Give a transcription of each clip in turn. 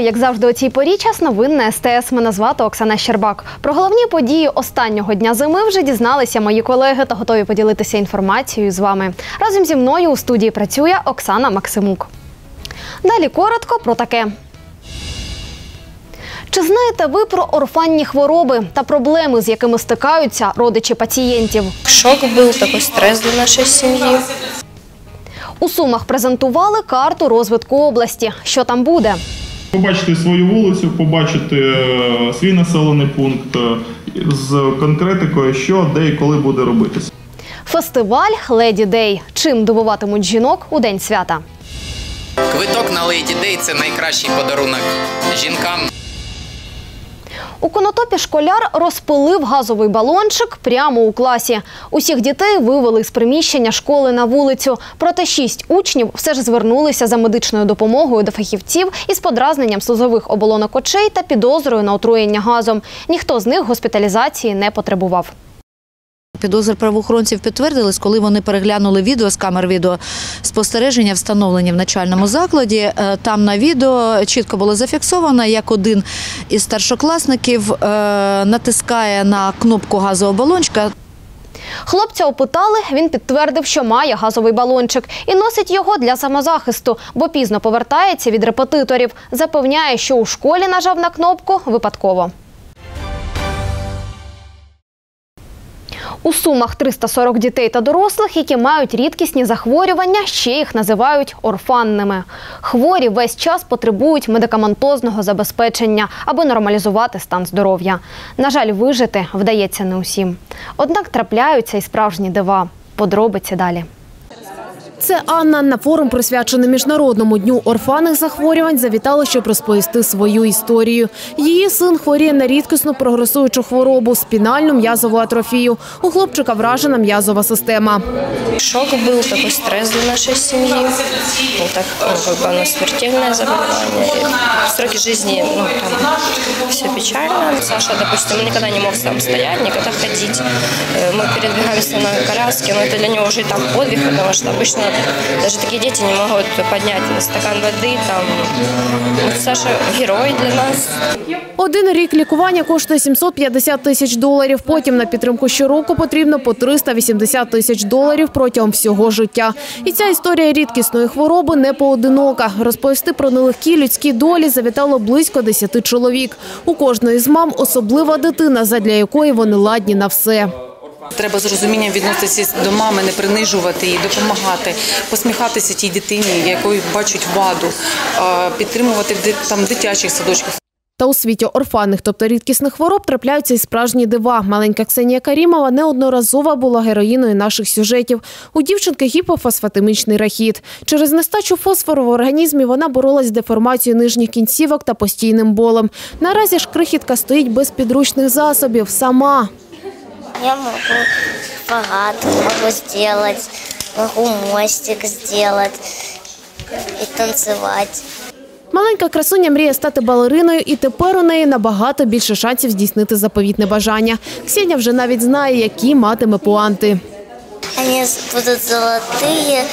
Вітаю, як завжди, у цій порі час новин на СТС. Мене звати Оксана Щербак. Про головні події останнього дня зими вже дізналися мої колеги та готові поділитися інформацією з вами. Разом зі мною у студії працює Оксана Максимук. Далі коротко про таке. Чи знаєте ви про орфанні хвороби та проблеми, з якими стикаються родичі пацієнтів? Шок был, такой стресс для нашей семьи. У Сумах презентували карту розвитку області. Що там буде? Побачити свою вулицю, побачити е, свій населений пункт е, з конкретикою, що де і коли буде робитися. Фестиваль Леді Дей. Чим добуватимуть жінок у день свята? Квиток на Леді Дей – це найкращий подарунок жінкам. У конотопі школяр розпилив газовий балончик прямо у класі. Усіх дітей вивели з приміщення школи на вулицю. Проте шість учнів все ж звернулися за медичною допомогою до фахівців із подразненням слузових оболонок очей та підозрою на отруєння газом. Ніхто з них госпіталізації не потребував. Підозри правоохоронців підтвердились, коли вони переглянули відео з камер відео спостереження, встановлені в начальному закладі. Е, Там на відео чітко було зафіксовано, як один із старшокласників е, натискає на кнопку газового балончика. Хлопця опитали, він підтвердив, що має газовий балончик і носить його для самозахисту, бо пізно повертається від репетиторів. Запевняє, що у школі нажав на кнопку випадково. У Сумах 340 дітей та дорослих, які мають рідкісні захворювання, ще їх називають орфанними. Хворі весь час потребують медикаментозного забезпечення, аби нормалізувати стан здоров'я. На жаль, вижити вдається не усім. Однак трапляються і справжні дива. Подробиці далі. Це Анна на форум, присвячений міжнародному дню орфанних захворювань, завітала, щоб розповісти свою історію. Її син хворіє на рідкісну прогресуючу хворобу спінальну м'язову атрофію. У хлопчика вражена м'язова система. Шок был, такой стресс для нашей семьи. Ну, так, ну, как бы оно смертельное заболевание. И Сроки жизни, ну, там, все печально. Саша, допустим, никогда не мог сам стоять, никогда ходить. Э, Мы передвигаемся на коляске, но это для него уже и там подвиг, потому что обычно даже такие дети не могут поднять стакан воды. Там. Саша герой для нас. Один рік лікування коштує 750 тисяч доларів. Потім на підтримку щороку потрібно по 380 тисяч доларів протягом всього життя. І ця історія рідкісної хвороби не поодинока. Розповісти про нелегкі людські долі завітало близько 10 чоловік. У кожної з мам особлива дитина, задля якої вони ладні на все. Треба з розумінням відноситися до мами, не принижувати її, допомагати, посміхатися тій дитині, якою бачать ваду, підтримувати в там дитячих садочках. Та у світі орфанних, тобто рідкісних хвороб, трапляються і справжні дива. Маленька Ксенія Карімова неодноразово була героїною наших сюжетів. У дівчинки гіпофосфатимічний рахіт. Через нестачу фосфору в організмі вона боролась з деформацією нижніх кінцівок та постійним болем. Наразі ж крихітка стоїть без підручних засобів сама. Я могу шпагат могу сделать, могу мостик сделать и танцевать. Маленька красуня мріє стати балериною, і тепер у неї набагато більше шансів здійснити заповітне бажання. Ксенія вже навіть знає, які матиме пуанти. Они будут золотые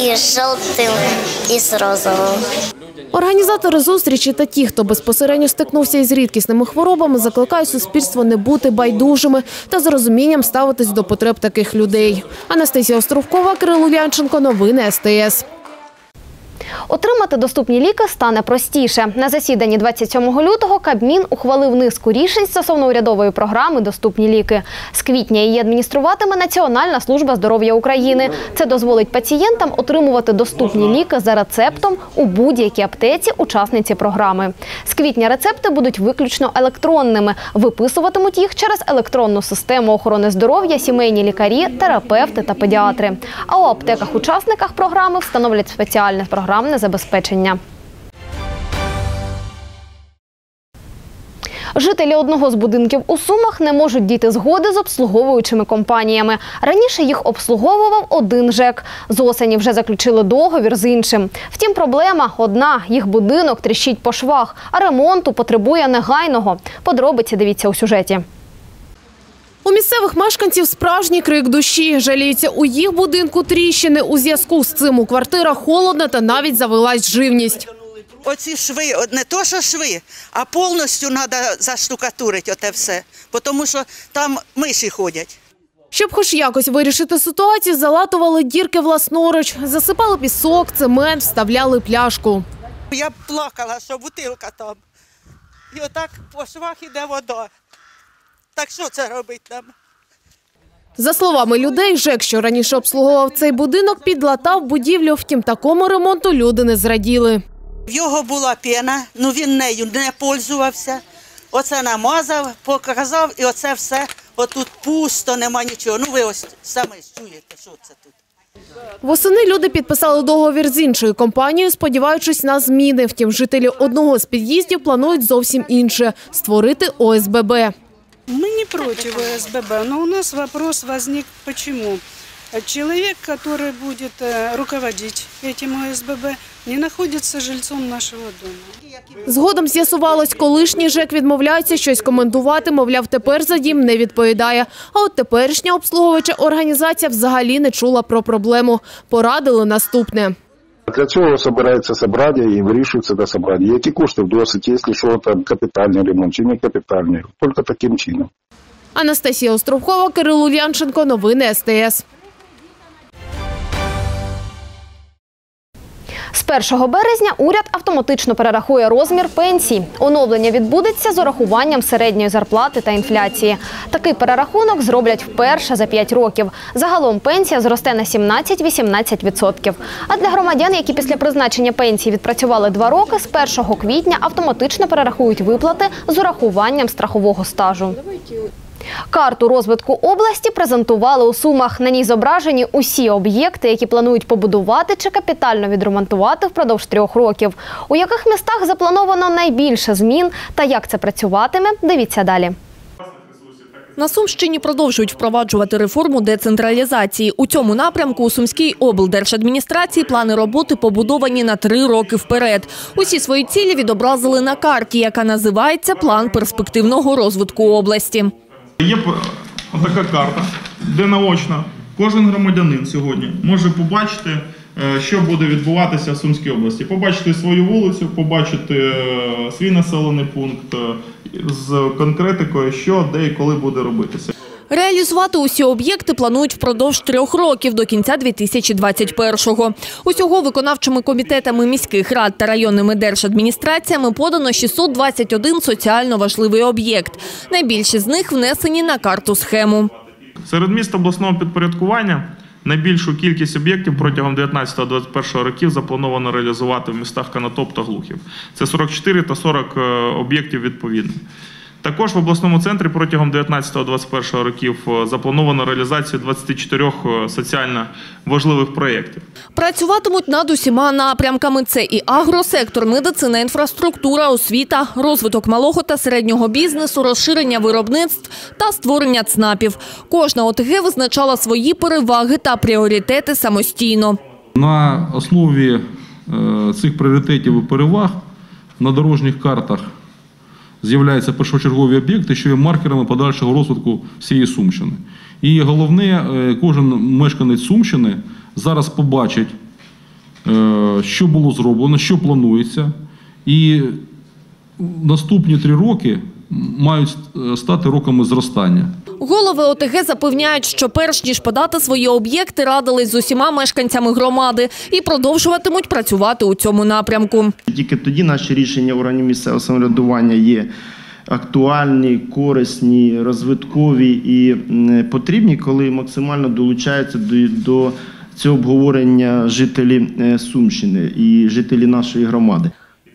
и с желтым, и с розовым. Організатори зустрічі та ті, хто безпосередньо стикнувся із рідкісними хворобами, закликають суспільство не бути байдужими та з розумінням ставитись до потреб таких людей. Анастасія Островкова, Кирило Янченко, новини СТС. Отримати доступні ліки стане простіше. На засіданні 27 лютого Кабмін ухвалив низку рішень стосовно урядової програми Доступні ліки. З квітня її адмініструватиме Національна служба здоров'я України. Це дозволить пацієнтам отримувати доступні ліки за рецептом у будь-якій аптеці учасниці програми. З квітня рецепти будуть виключно електронними. Виписуватимуть їх через електронну систему охорони здоров'я, сімейні лікарі, терапевти та педіатри. А у аптеках-учасниках програми встановлять спеціальне програмне забезпечення. Жителі одного з будинків у Сумах не можуть дійти згоди з обслуговуючими компаніями. Раніше їх обслуговував один ЖЕК. З осені вже заключили договір з іншим. Втім, проблема одна: їх будинок тріщить по швах, а ремонту потребує негайного. Подробиці дивіться у сюжеті. У місцевих мешканців справжній крик душі. Жаліються у їх будинку тріщини. У зв'язку з цим у квартирах холодно та навіть завелась живність. оці шви, не то, що шви, а повністю треба заштукатурити оте все, тому що там миші ходять. Щоб хоч якось вирішити ситуацію, залатували дірки власноруч, засипали пісок, цемент, вставляли пляшку. Я б плакала, що бутилка там. І отак по швах іде вода. Так що це робить нам? За словами людей, ЖЕК, що раніше обслуговував цей будинок, підлатав будівлю. Втім, такому ремонту люди не зраділи. В його була пена, ну він нею не пользувався. Оце намазав, показав, і оце все. Отут пусто, нема нічого. Ну ви ось самі ж чуєте, що це тут. Восени люди підписали договір з іншою компанією, сподіваючись на зміни. Втім, жителі одного з під'їздів планують зовсім інше – створити ОСББ. Мы не против ОСББ, но у нас вопрос возник почему. Человек, который будет э, руководить этим ОСББ, не находится жильцом нашего дома. Згодом з'ясувалось, колишній ЖЕК відмовляється щось коментувати, мовляв, тепер за дім не відповідає. А от теперішня обслуговуюча організація взагалі не чула про проблему. Порадили наступне. Для цього збирається собрання і вирішується до собрання. Які кошти досить, якщо що там капітальний ремонт чи не капітальний. Тільки таким чином. Анастасія Островкова, Кирил Ульянченко. Новини СТС. З 1 березня уряд автоматично перерахує розмір пенсій. Оновлення відбудеться з урахуванням середньої зарплати та інфляції. Такий перерахунок зроблять вперше за 5 років. Загалом пенсія зросте на 17-18%. А для громадян, які після призначення пенсії відпрацювали 2 роки, з 1 квітня автоматично перерахують виплати з урахуванням страхового стажу. Карту розвитку області презентували у Сумах. На ній зображені усі об'єкти, які планують побудувати чи капітально відремонтувати впродовж трьох років. У яких містах заплановано найбільше змін та як це працюватиме, дивіться далі. На Сумщині продовжують впроваджувати реформу децентралізації. У цьому напрямку у Сумській облдержадміністрації плани роботи побудовані на три роки вперед. Усі свої цілі відобразили на карті, яка називається План перспективного розвитку області. Є така карта, де наочно кожен громадянин сьогодні може побачити, е, що буде відбуватися в Сумській області. Побачити свою вулицю, побачити е, свій населений пункт е, з конкретикою, що де і коли буде робитися. Реалізувати усі об'єкти планують впродовж трьох років до кінця 2021-го. Усього виконавчими комітетами міських рад та районними держадміністраціями подано 621 соціально важливий об'єкт. Найбільші з них внесені на карту схему. Серед міст обласного підпорядкування найбільшу кількість об'єктів протягом 19-21 років заплановано реалізувати в містах Канатоп та Глухів. Це 44 та 40 е, об'єктів відповідно. Також в обласному центрі протягом 19-21 років е, заплановано реалізацію 24 е, соціально важливих проєктів. Працюватимуть над усіма напрямками. Це і агросектор, медицина, інфраструктура, освіта, розвиток малого та середнього бізнесу, розширення виробництв та створення ЦНАПів. Кожна ОТГ визначала свої переваги та пріоритети самостійно. На основі е, цих пріоритетів і переваг на дорожніх картах з'являються першочергові об'єкти, що є маркерами подальшого розвитку всієї Сумщини. І головне, е, кожен мешканець Сумщини зараз побачить, е, що було зроблено, що планується. І наступні три роки мають е, стати роками зростання. Голови ОТГ запевняють, що перш ніж подати свої об'єкти, радились з усіма мешканцями громади і продовжуватимуть працювати у цьому напрямку. Тільки тоді наші рішення органів місцевого самоврядування є актуальні, корисні, розвиткові і потрібні, коли максимально долучаються до, до цього обговорення жителі е, Сумщини і жителі нашої громади.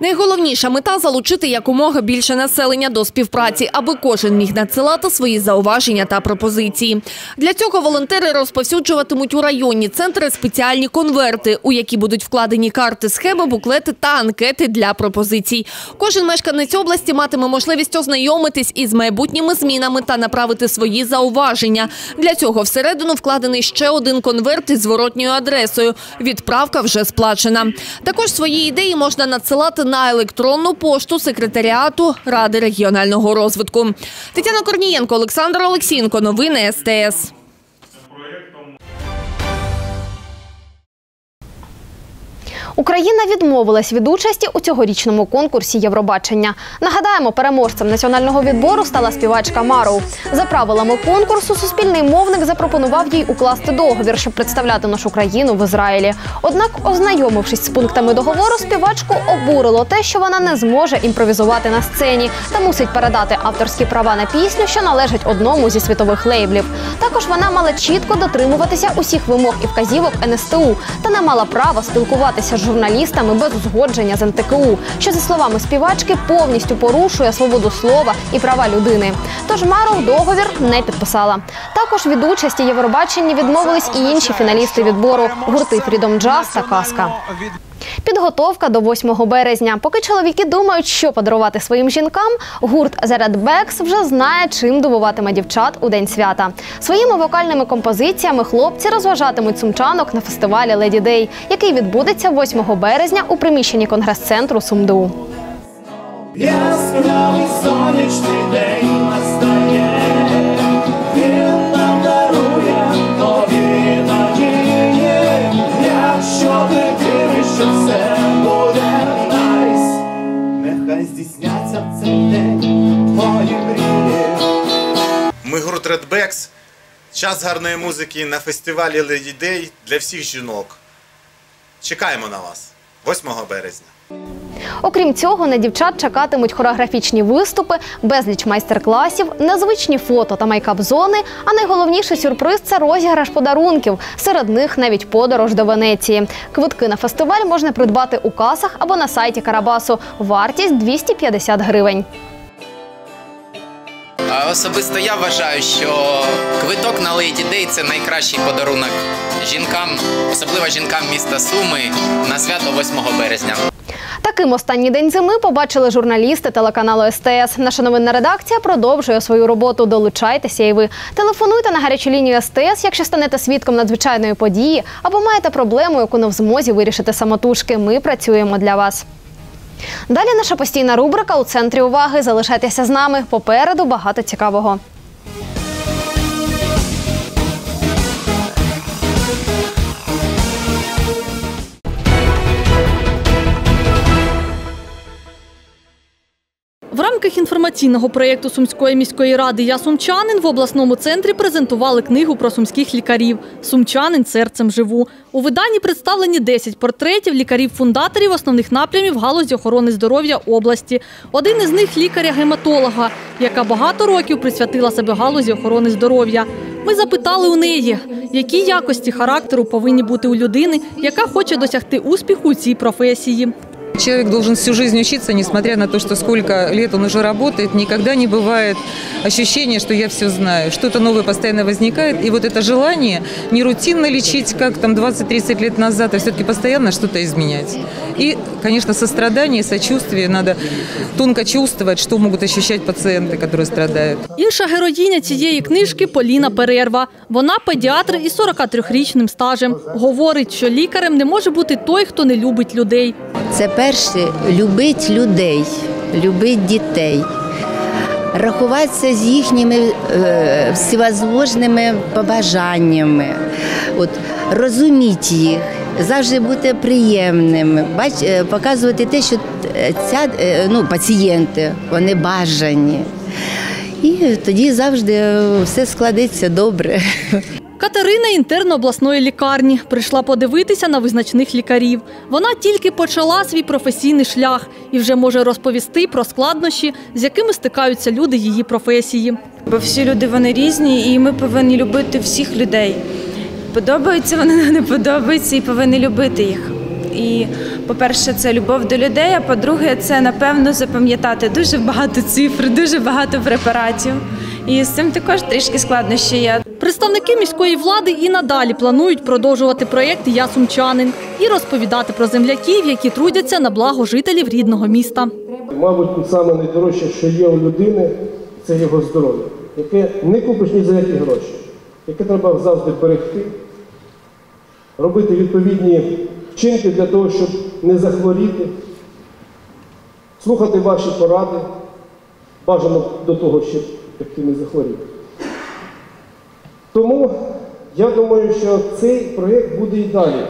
Найголовніша мета залучити якомога більше населення до співпраці, аби кожен міг надсилати свої зауваження та пропозиції. Для цього волонтери розповсюджуватимуть у районні центри спеціальні конверти, у які будуть вкладені карти, схеми, буклети та анкети для пропозицій. Кожен мешканець області матиме можливість ознайомитись із майбутніми змінами та направити свої зауваження. Для цього всередину вкладений ще один конверт із зворотньою адресою. Відправка вже сплачена. Також свої ідеї можна надсилати на електронну пошту секретаріату Ради регіонального розвитку. Тетяна Корнієнко, Олександр Олексінко, Новини СТС. Україна відмовилась від участі у цьогорічному конкурсі Євробачення. Нагадаємо, переможцем національного відбору стала співачка Мароу. За правилами конкурсу, суспільний мовник запропонував їй укласти договір, щоб представляти нашу країну в Ізраїлі. Однак, ознайомившись з пунктами договору, співачку обурило те, що вона не зможе імпровізувати на сцені та мусить передати авторські права на пісню, що належить одному зі світових лейблів. Також вона мала чітко дотримуватися усіх вимог і вказівок НСТУ та не мала права спілкуватися з журналістами без узгодження з НТКУ, що за словами співачки повністю порушує свободу слова і права людини. Тож Маров договір не підписала. Також від участі Євробаченні відмовились і інші фіналісти відбору гурти Freedom Jazz та Казка. Підготовка до 8 березня. Поки чоловіки думають, що подарувати своїм жінкам, гурт Red Backs вже знає, чим дивуватиме дівчат у день свята. Своїми вокальними композиціями хлопці розважатимуть сумчанок на фестивалі Леді Дей, який відбудеться 8 березня у приміщенні конгрес-центру СумДУ. Яскравий сонячний день Час гарної музики на фестивалі Day для всіх жінок. Чекаємо на вас 8 березня. Окрім цього, на дівчат чекатимуть хореографічні виступи, безліч майстер-класів, незвичні фото та майкап-зони. А найголовніший сюрприз це розіграш подарунків. Серед них навіть подорож до Венеції. Квитки на фестиваль можна придбати у касах або на сайті Карабасу. Вартість 250 гривень. Особисто я вважаю, що квиток на Lady Day – це найкращий подарунок жінкам, особливо жінкам міста Суми на свято 8 березня. Таким останній день зими побачили журналісти телеканалу СТС. Наша новинна редакція продовжує свою роботу. Долучайтеся і ви. Телефонуйте на гарячу лінію СТС, якщо станете свідком надзвичайної події або маєте проблему, яку не в змозі вирішити самотужки. Ми працюємо для вас. Далі наша постійна рубрика у центрі уваги. Залишайтеся з нами. Попереду багато цікавого. В рамках інформаційного проєкту Сумської міської ради Я сумчанин в обласному центрі презентували книгу про сумських лікарів Сумчанин серцем живу. У виданні представлені 10 портретів лікарів-фундаторів основних напрямів галузі охорони здоров'я області. Один із них лікаря-гематолога, яка багато років присвятила себе галузі охорони здоров'я. Ми запитали у неї, які якості характеру повинні бути у людини, яка хоче досягти успіху у цій професії. Человек должен всю жизнь учиться, несмотря на то, что сколько лет он уже работает, никогда не бывает ощущения, что я все знаю. Что-то новое постоянно возникает, и вот это желание не рутинно лечить, как там 20-30 лет назад, а все-таки постоянно что-то изменять. И, конечно, сострадание, сочувствие, надо тонко чувствовать, что могут ощущать пациенты, которые страдают. Інша героїня цієї книжки Поліна Перерва. Вона педіатр із 43-річним стажем. Говорить, що лікарем не може бути той, хто не любить людей. Це перше любить людей, любить дітей, рахуватися з їхніми е, всевозможними побажаннями, от, розуміти їх, завжди бути приємним, бач, е, показувати те, що е, ця, е, ну, пацієнти вони бажані. І тоді завжди все складеться добре. Катерина інтерн обласної лікарні прийшла подивитися на визначних лікарів. Вона тільки почала свій професійний шлях і вже може розповісти про складнощі, з якими стикаються люди її професії. Бо всі люди вони різні, і ми повинні любити всіх людей. Подобаються вони не подобаються, і повинні любити їх. І, по-перше, це любов до людей. А по-друге, це напевно запам'ятати дуже багато цифр, дуже багато препаратів. І з цим також трішки складнощі є. Представники міської влади і надалі планують продовжувати проєкт Я сумчанин і розповідати про земляків, які трудяться на благо жителів рідного міста. Мабуть, саме найдорожче, що є у людини, це його здоров'я, яке не купиш ні за які гроші, яке треба завжди берегти, робити відповідні вчинки для того, щоб не захворіти, слухати ваші поради, бажано до того, щоб ти не захворіти. Тому я думаю, що цей проєкт буде і далі